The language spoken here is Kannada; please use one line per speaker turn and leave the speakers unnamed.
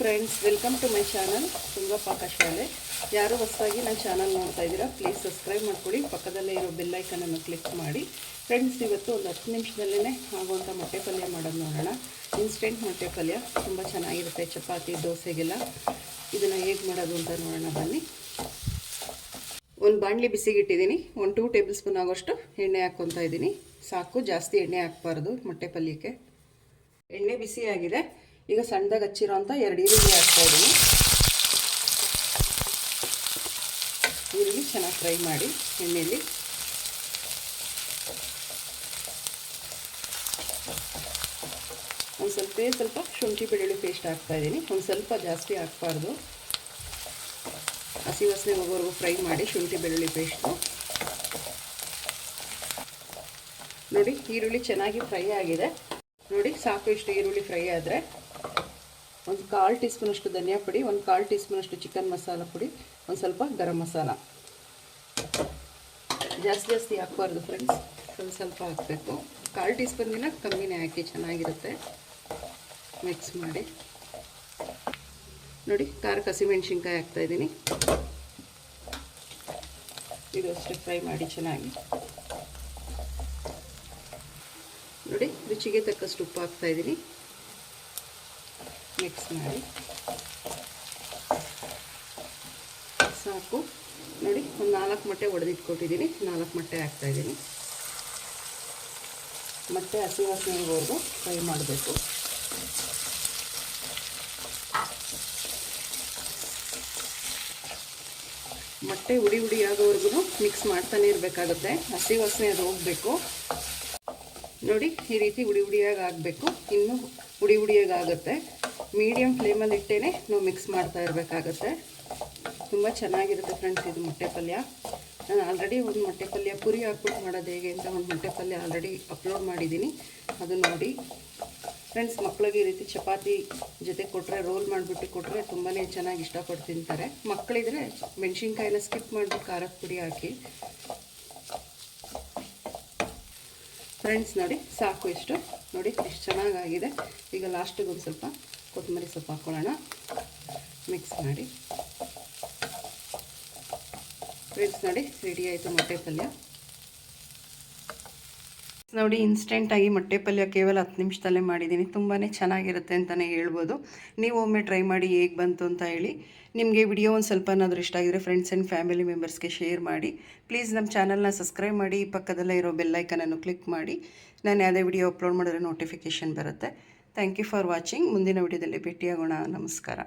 Friends welcome to my channel ತುಂಬ ಪಾಕಶಾಲೆ ಯಾರು ಹೊಸದಾಗಿ ನನ್ನ ಚಾನಲ್ ನೋಡ್ತಾ ಇದ್ದೀರಾ ಪ್ಲೀಸ್ ಸಬ್ಸ್ಕ್ರೈಬ್ ಮಾಡ್ಕೊಳ್ಳಿ ಪಕ್ಕದಲ್ಲೇ ಇರೋ ಬೆಲ್ಲೈಕನನ್ನು ಕ್ಲಿಕ್ ಮಾಡಿ. ಫ್ರೆಂಡ್ಸ್ ಇವತ್ತು ಒಂದು ಹತ್ತು ನಿಮಿಷದಲ್ಲೇ ಆಗುವಂಥ ಮೊಟ್ಟೆ ಪಲ್ಯ ಮಾಡೋದು ನೋಡೋಣ. ಇನ್ಸ್ಟೆಂಟ್ ಮೊಟ್ಟೆ ಪಲ್ಯ, ತುಂಬ ಚೆನ್ನಾಗಿರುತ್ತೆ. ಚಪಾತಿ, ದೋಸೆಗೆಲ್ಲ. ಇದನ್ನು ಹೇಗೆ ಮಾಡೋದು ಅಂತ ನೋಡೋಣ, ಬನ್ನಿ. ಒಂದು ಬಾಣಲಿ ಬಿಸಿಗಿಟ್ಟಿದ್ದೀನಿ. ಒಂದು ಟೂ ಟೇಬಲ್ ಸ್ಪೂನ್ ಆಗೋಷ್ಟು ಎಣ್ಣೆ ಹಾಕ್ಕೊತಾ ಇದ್ದೀನಿ. ಸಾಕು, ಜಾಸ್ತಿ ಎಣ್ಣೆ ಹಾಕ್ಬಾರ್ದು ಮೊಟ್ಟೆ ಪಲ್ಯಕ್ಕೆ. ಎಣ್ಣೆ ಬಿಸಿಯಾಗಿದೆ. ಈಗ ಸಣ್ಣದಾಗಿ ಹಚ್ಚಿರೋ ಅಂತ ಎರಡು ಈರುಳ್ಳಿ ಹಾಕ್ತಾ ಇದ್ದೀನಿ. ಈರುಳ್ಳಿ ಚೆನ್ನಾಗಿ ಫ್ರೈ ಮಾಡಿ ಎಣ್ಣೆಯಲ್ಲಿ. ಒಂದು ಸ್ವಲ್ಪ ಸ್ವಲ್ಪ ಶುಂಠಿ ಬೆಳ್ಳುಳ್ಳಿ ಪೇಸ್ಟ್ ಹಾಕ್ತಾ ಇದ್ದೀನಿ. ಒಂದು ಸ್ವಲ್ಪ ಜಾಸ್ತಿ ಹಾಕ್ಬಾರ್ದು. ಹಸಿ ವಾಸನೆ ಹೋಗೋವರೆಗೂ ಫ್ರೈ ಮಾಡಿ ಶುಂಠಿ ಬೆಳ್ಳುಳ್ಳಿ ಪೇಸ್ಟು ನೋಡಿ, ಈರುಳ್ಳಿ ಚೆನ್ನಾಗಿ ಫ್ರೈ ಆಗಿದೆ. ನೋಡಿ, ಸಾಕು ಇಷ್ಟು ಈರುಳ್ಳಿ ಫ್ರೈ ಆದರೆ. ಒಂದು ಕಾಲು ಟೀ ಸ್ಪೂನಷ್ಟು ಧನಿಯಾ ಪುಡಿ, ಒಂದು ಕಾಲು ಟೀ ಸ್ಪೂನಷ್ಟು ಚಿಕನ್ ಮಸಾಲ ಪುಡಿ, ಒಂದು ಸ್ವಲ್ಪ ಗರಂ ಮಸಾಲ. ಜಾಸ್ತಿ ಜಾಸ್ತಿ ಹಾಕ್ಬಾರ್ದು ಫ್ರೆಂಡ್ಸ್ ಸ್ವಲ್ಪ ಸ್ವಲ್ಪ ಹಾಕಬೇಕು. ಕಾಲು ಟೀ ಸ್ಪೂನ್ಗಿನ ಕಮ್ಮಿನೇ ಹಾಕಿ ಚೆನ್ನಾಗಿರುತ್ತೆ. ಮಿಕ್ಸ್ ಮಾಡಿ. ನೋಡಿ ಖಾರಕ್ಕೆ ಹಸಿಮೆಣ್ಸಿನ್ಕಾಯಿ ಹಾಕ್ತಾಯಿದ್ದೀನಿ ಇದು ಅಷ್ಟೇ ಫ್ರೈ ಮಾಡಿ ಚೆನ್ನಾಗಿ. ನೋಡಿ, ರುಚಿಗೆ ತಕ್ಕಷ್ಟು ಉಪ್ಪು ಹಾಕ್ತಾಯಿದ್ದೀನಿ ಮಿಕ್ಸ್ ಮಾಡಿ ಸಾಕು. ನೋಡಿ, ಒಂದು ನಾಲ್ಕು ಮೊಟ್ಟೆ ಒಡೆದಿಟ್ಕೊಟ್ಟಿದ್ದೀನಿ. ನಾಲ್ಕು ಮೊಟ್ಟೆ ಹಾಕ್ತಾಯಿದ್ದೀನಿ ಮತ್ತೆ ಹಸಿ ವಾಸನೆವರೆಗೂ ಫ್ರೈ ಮಾಡಬೇಕು. ಮೊಟ್ಟೆ ಉಡಿ ಉಡಿ ಆಗೋವರೆಗೂ ಮಿಕ್ಸ್ ಮಾಡ್ತಾನೆ ಇರಬೇಕಾಗುತ್ತೆ. ಹಸಿ ವಾಸನೆ ಅದು ಹೋಗಬೇಕು. ನೋಡಿ, ಈ ರೀತಿ ಉಡಿ ಉಡಿಯಾಗಿ ಆಗಬೇಕು. ಇನ್ನೂ ಉಡಿ ಉಡಿಯಾಗಿ ಆಗುತ್ತೆ. ಮೀಡಿಯಮ್ ಫ್ಲೇಮಲ್ಲಿ ಇಟ್ಟೇ ನಾವು ಮಿಕ್ಸ್ ಮಾಡ್ತಾ ಇರಬೇಕಾಗತ್ತೆ. ತುಂಬ ಚೆನ್ನಾಗಿರುತ್ತೆ ಫ್ರೆಂಡ್ಸ್ ಇದು ಮೊಟ್ಟೆ ಪಲ್ಯ. ನಾನು ಆಲ್ರೆಡಿ ಒಂದು ಮೊಟ್ಟೆ ಪಲ್ಯ ಪುರಿ ಹಾಕ್ಬಿಟ್ಟು ಮಾಡೋದು ಹೇಗೆ ಅಂತ ಒಂದು ಮೊಟ್ಟೆ ಪಲ್ಯ ಆಲ್ರೆಡಿ ಅಪ್ಲೋಡ್ ಮಾಡಿದ್ದೀನಿ. ಅದು ನೋಡಿ. ಫ್ರೆಂಡ್ಸ್ ಮಕ್ಕಳಿಗೆ ಈ ರೀತಿ ಚಪಾತಿ ಜೊತೆ ಕೊಟ್ಟರೆ ರೋಲ್ ಮಾಡಿಬಿಟ್ಟು ಕೊಟ್ಟರೆ ತುಂಬಾ ಚೆನ್ನಾಗಿ ಇಷ್ಟಪಟ್ಟು ತಿಂತಾರೆ. ಮಕ್ಕಳಿದ್ರೆ ಮೆಣಸಿನ್ಕಾಯಿನ ಸ್ಕಿಪ್ ಮಾಡಿಬಿಟ್ಟು ಖಾರದ ಪುಡಿ ಹಾಕಿ. ಫ್ರೆಂಡ್ಸ್ ನೋಡಿ, ಸಾಕು ಇಷ್ಟು. ನೋಡಿ, ಎಷ್ಟು ಚೆನ್ನಾಗಾಗಿದೆ. ಈಗ ಲಾಸ್ಟಿಗೆ ಒಂದು ಸ್ವಲ್ಪ ಕೊತ್ತಂಬರಿ ಸೊಪ್ಪು ಹಾಕ್ಕೊಳ್ಳೋಣ ಮಿಕ್ಸ್ ಮಾಡಿ. ಫ್ರೆಂಡ್ಸ್ ನೋಡಿ ರೆಡಿ ಆಯಿತು ಮೊಟ್ಟೆ ಪಲ್ಯ. ನೋಡಿ ಇನ್ಸ್ಟೆಂಟಾಗಿ ಮೊಟ್ಟೆ ಪಲ್ಯ ಕೇವಲ ಹತ್ತು ನಿಮಿಷದಲ್ಲೇ ಮಾಡಿದ್ದೀನಿ. ತುಂಬಾ ಚೆನ್ನಾಗಿರುತ್ತೆ ಅಂತಲೇ ಹೇಳ್ಬೋದು. ನೀವು ಒಮ್ಮೆ ಟ್ರೈ ಮಾಡಿ ಹೇಗೆ ಬಂತು ಅಂತ ಹೇಳಿ ನಿಮಗೆ ವಿಡಿಯೋ ಒಂದು ಸ್ವಲ್ಪ ಏನಾದರೂ ಇಷ್ಟ ಆಗಿದ್ರೆ ಫ್ರೆಂಡ್ಸ್ ಆ್ಯಂಡ್ ಫ್ಯಾಮಿಲಿ ಮೆಂಬರ್ಸ್ಗೆ ಶೇರ್ ಮಾಡಿ. ಪ್ಲೀಸ್ ನಮ್ಮ ಚಾನಲ್ನ ಸಬ್ಸ್ಕ್ರೈಬ್ ಮಾಡಿ ಪಕ್ಕದಲ್ಲೇ ಇರೋ ಬೆಲ್ಲೈಕನನ್ನು ಕ್ಲಿಕ್ ಮಾಡಿ. ನಾನು ಯಾವುದೇ ವಿಡಿಯೋ ಅಪ್ಲೋಡ್ ಮಾಡಿದ್ರೆ ನೋಟಿಫಿಕೇಷನ್ ಬರುತ್ತೆ. ಥ್ಯಾಂಕ್ ಯು ಫಾರ್ ವಾಚಿಂಗ್ ಮುಂದಿನ ವಿಡಿಯೋದಲ್ಲಿ ಭೇಟಿಯಾಗೋಣ. ನಮಸ್ಕಾರ.